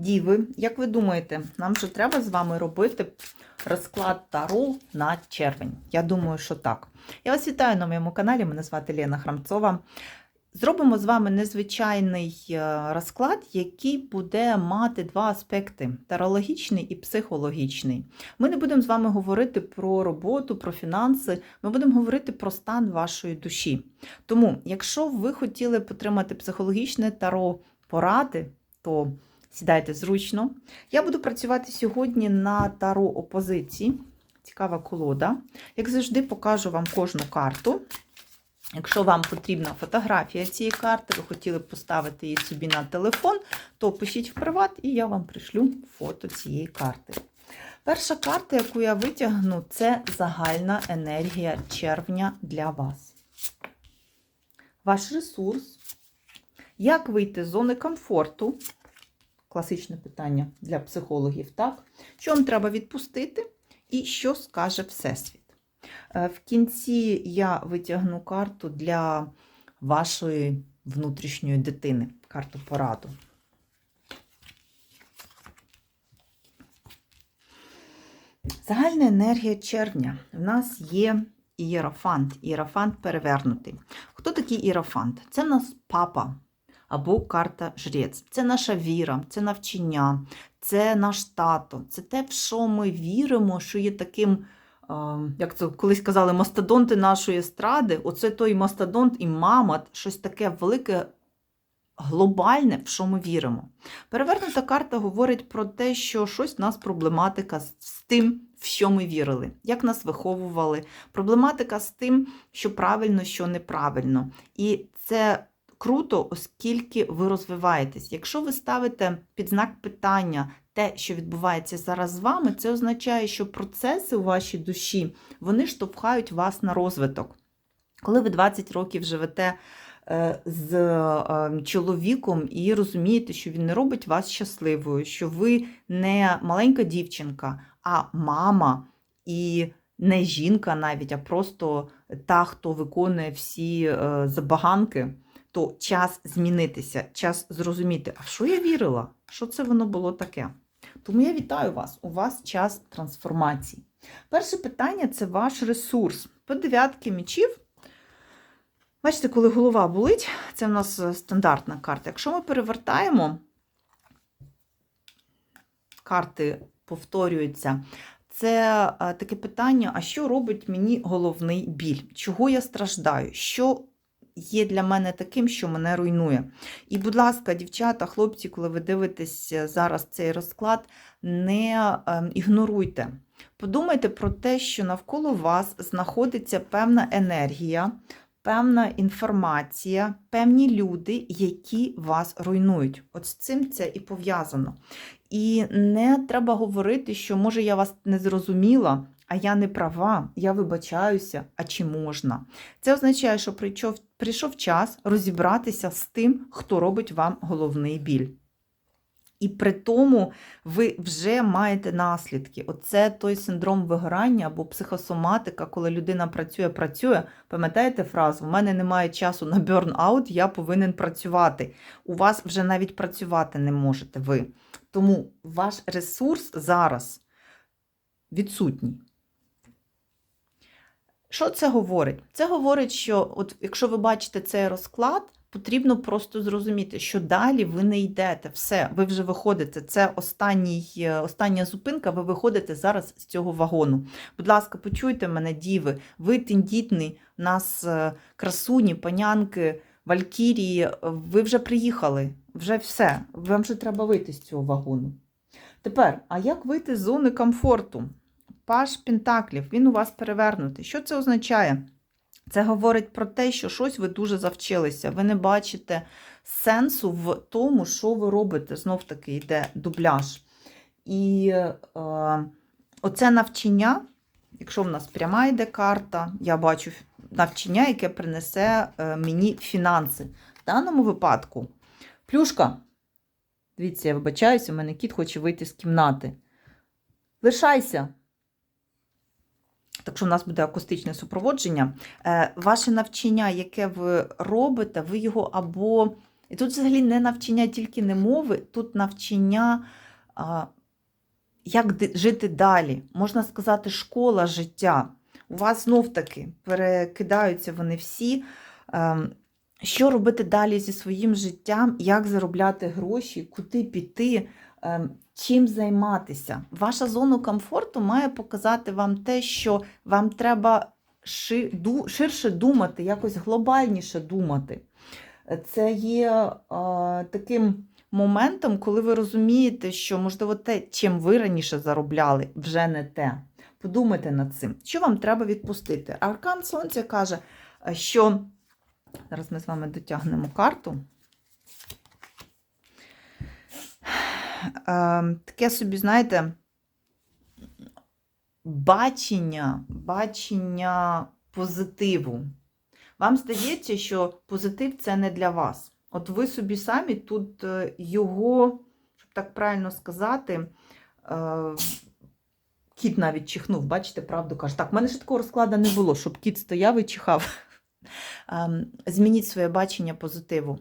Діви, як ви думаєте, нам же треба з вами робити розклад Таро на червень? Я думаю, що так. Я вас вітаю на моєму каналі. Мене звати Лена Храмцова. Зробимо з вами незвичайний е, розклад, який буде мати два аспекти: тарологічний і психологічний. Ми не будемо з вами говорити про роботу, про фінанси, ми будемо говорити про стан вашої душі. Тому, якщо ви хотіли потримати психологічне таро поради, то сідайте зручно. Я буду працювати сьогодні на таро опозиції. Цікава колода. Як завжди, покажу вам кожну карту. Якщо вам потрібна фотографія цієї карти, ви хотіли б поставити її собі на телефон, то пишіть в приват, і я вам пришлю фото цієї карти. Перша карта, яку я витягну, це загальна енергія червня для вас. Ваш ресурс. Як вийти з зони комфорту? Класичне питання для психологів, так? Вам треба відпустити, і що скаже Всесвіт? В кінці я витягну карту для вашої внутрішньої дитини, карту пораду. Загальна енергія червня. У нас є ієрофант, ієрофант перевернутий. Хто такий ієрофант? Це в нас папа або карта жрець. Це наша віра, це навчання, це наш тато, це те, в що ми віримо, що є таким як це колись казали, мастодонти нашої естради, оце той мастодонт і мама, щось таке велике, глобальне, в що ми віримо. Перевернута карта говорить про те, що щось в нас проблематика з тим, в що ми вірили, як нас виховували. Проблематика з тим, що правильно, що неправильно. І це круто, оскільки ви розвиваєтесь. Якщо ви ставите під знак питання те, що відбувається зараз з вами, це означає, що процеси у вашій душі вони штовхають вас на розвиток. Коли ви 20 років живете е, з е, чоловіком і розумієте, що він не робить вас щасливою, що ви не маленька дівчинка, а мама і не жінка навіть, а просто та, хто виконує всі е, забаганки, то час змінитися, час зрозуміти, а в що я вірила? Що це воно було таке? Тому я вітаю вас, у вас час трансформації. Перше питання це ваш ресурс. По дев'ятки мічів. Бачите, коли голова болить, це в нас стандартна карта. Якщо ми перевертаємо, карти повторюються, це таке питання: а що робить мені головний біль? Чого я страждаю? Що є для мене таким, що мене руйнує. І, будь ласка, дівчата, хлопці, коли ви дивитесь зараз цей розклад, не ем, ігноруйте. Подумайте про те, що навколо вас знаходиться певна енергія, певна інформація, певні люди, які вас руйнують. От з цим це і пов'язано. І не треба говорити, що, може, я вас не зрозуміла, а я не права, я вибачаюся, а чи можна? Це означає, що прийшов, прийшов час розібратися з тим, хто робить вам головний біль. І при тому ви вже маєте наслідки. Оце той синдром вигорання або психосоматика, коли людина працює, працює. Пам'ятаєте фразу? У мене немає часу на бёрн-аут, я повинен працювати. У вас вже навіть працювати не можете ви. Тому ваш ресурс зараз відсутній. Що це говорить? Це говорить, що от якщо ви бачите цей розклад, потрібно просто зрозуміти, що далі ви не йдете. Все, ви вже виходите. Це останній, остання зупинка, ви виходите зараз з цього вагону. Будь ласка, почуйте мене, діви, ви тендітні, нас е, красуні, панянки, валькірії, ви вже приїхали, вже все, вам вже треба вийти з цього вагону. Тепер, а як вийти з зони комфорту? Паш Пентаклів, він у вас перевернутий. Що це означає? Це говорить про те, що щось ви дуже завчилися. Ви не бачите сенсу в тому, що ви робите. Знов таки йде дубляж. І е, оце навчання, якщо в нас пряма йде карта, я бачу навчання, яке принесе е, мені фінанси. В даному випадку, плюшка. Дивіться, я вибачаюся, у мене кіт хоче вийти з кімнати. Лишайся. Так що у нас буде акустичне супроводження. Е, ваше навчання, яке ви робите, ви його або І тут взагалі не навчання тільки не мови, тут навчання, як жити далі. Можна сказати, школа життя. У вас знов таки перекидаються вони всі. ем, Що робити далі зі своїм життям, як заробляти гроші, куди піти, чим займатися. Ваша зона комфорту має показати вам те, що вам треба ширше думати, якось глобальніше думати. Це є е, таким моментом, коли ви розумієте, що, можливо, те, чим ви раніше заробляли, вже не те. Подумайте над цим, що вам треба відпустити. Аркан Сонця каже, е, що зараз ми з вами дотягнемо карту. Е, Таке собі, знаєте, бачення, бачення позитиву. Вам здається, що позитив це не для вас. От ви собі самі тут е, його, щоб так правильно сказати, е, кіт навіть чихнув, бачите, правду каже. Так, в мене ще такого розкладу не було, щоб кіт стояв і чихав. Ем, Змініть своє бачення позитиву.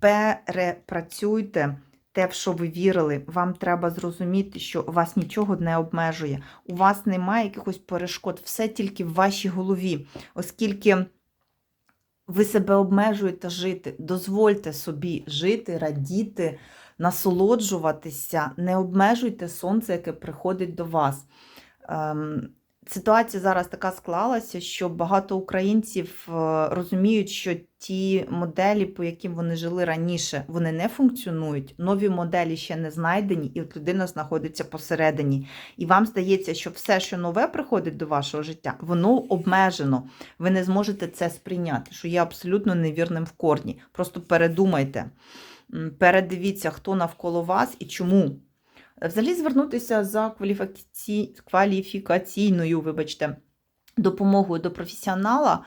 Перепрацюйте те, в що ви вірили. Вам треба зрозуміти, що вас нічого не обмежує. У вас немає якихось перешкод, все тільки в вашій голові, оскільки ви себе обмежуєте жити. Дозвольте собі жити, радіти, насолоджуватися, не обмежуйте сонце, яке приходить до вас. Ем, Ситуація зараз така склалася, що багато українців е, розуміють, що ті моделі, по яким вони жили раніше, вони не функціонують. Нові моделі ще не знайдені, і от людина знаходиться посередині. І вам здається, що все, що нове приходить до вашого життя, воно обмежено. Ви не зможете це сприйняти, що є абсолютно невірним в корні. Просто передумайте, передивіться, хто навколо вас і чому. Взагалі звернутися за кваліфікаці... кваліфікаційною, вибачте, допомогою до професіонала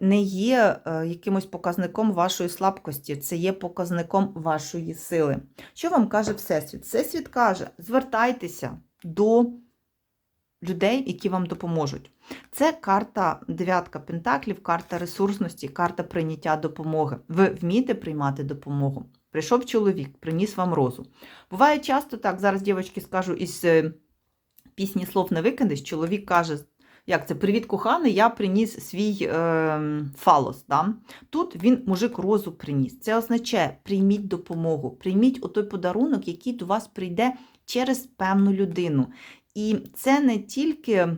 не є е, якимось показником вашої слабкості, це є показником вашої сили. Що вам каже Всесвіт? Всесвіт каже: звертайтеся до людей, які вам допоможуть. Це карта дев'ятка пентаклів, карта ресурсності, карта прийняття допомоги. Ви вмієте приймати допомогу. Прийшов чоловік, приніс вам розу. Буває часто так, зараз дівчатки скажу, із е, пісні слов не викинеш, чоловік каже, як це, привіт, коханий, я приніс свій е, фалос. Да? Тут він мужик розу приніс. Це означає, прийміть допомогу, прийміть отой подарунок, який до вас прийде через певну людину. І це не тільки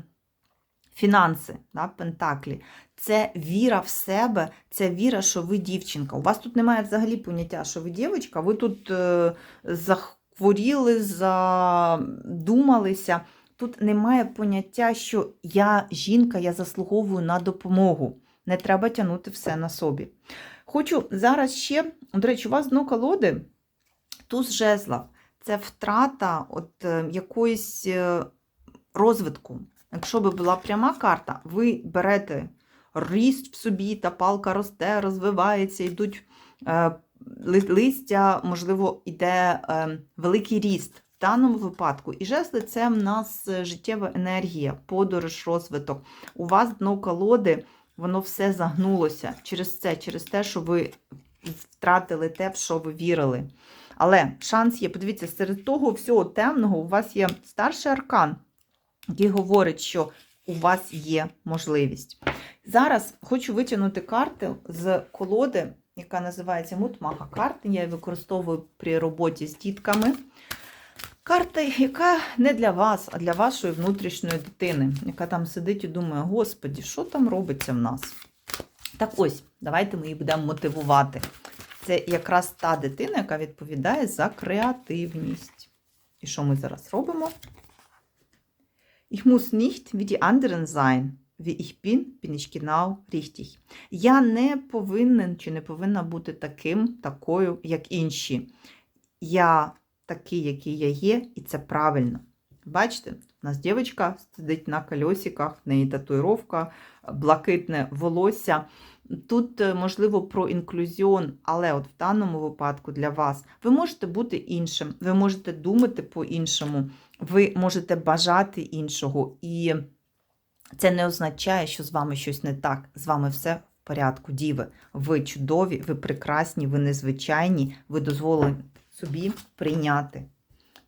фінанси, да, пентаклі, це віра в себе, це віра, що ви дівчинка. У вас тут немає взагалі поняття, що ви дівчинка, ви тут е, захворіли, задумалися. Тут немає поняття, що я жінка, я заслуговую на допомогу. Не треба тягнути все на собі. Хочу зараз ще, до речі, у вас дно колоди, туз жезла. Це втрата от, е, якоїсь е, розвитку. Якщо би була пряма карта, ви берете ріст в собі, та палка росте, розвивається, йдуть е, листя, можливо, йде е, великий ріст. В даному випадку і жезли це в нас е, життєва енергія, подорож, розвиток. У вас дно колоди, воно все загнулося через це, через те, що ви втратили те, в що ви вірили. Але шанс є, подивіться, серед того всього темного у вас є старший аркан, який говорить, що у вас є можливість. Зараз хочу витягнути карти з колоди, яка називається Мутмага карти. Я її використовую при роботі з дітками. Карта, яка не для вас, а для вашої внутрішньої дитини, яка там сидить і думає, господі, що там робиться в нас? Так ось, давайте ми її будемо мотивувати. Це якраз та дитина, яка відповідає за креативність. І що ми зараз робимо? Ich muss nicht wie die anderen sein. Wie ich bin, bin ich genau richtig. Я не повинен чи не повинна бути таким, такою, як інші. Я такий, який я є, і це правильно. Бачите, у нас дівчинка сидить на кольосиках, в неї татуїровка, блакитне волосся. Тут, е, можливо, про інклюзіон, але от в даному випадку для вас ви можете бути іншим, ви можете думати по-іншому, ви можете бажати іншого. І це не означає, що з вами щось не так. З вами все порядку, діви. Ви чудові, ви прекрасні, ви незвичайні, ви дозволили собі прийняти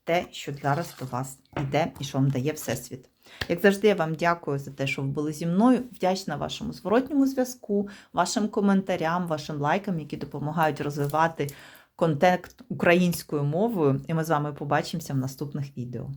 те, що зараз до вас йде і що вам дає Всесвіт. Як завжди, я вам дякую за те, що ви були зі мною. Вдячна вашому зворотньому зв'язку, вашим коментарям, вашим лайкам, які допомагають розвивати контент українською мовою. І ми з вами побачимося в наступних відео.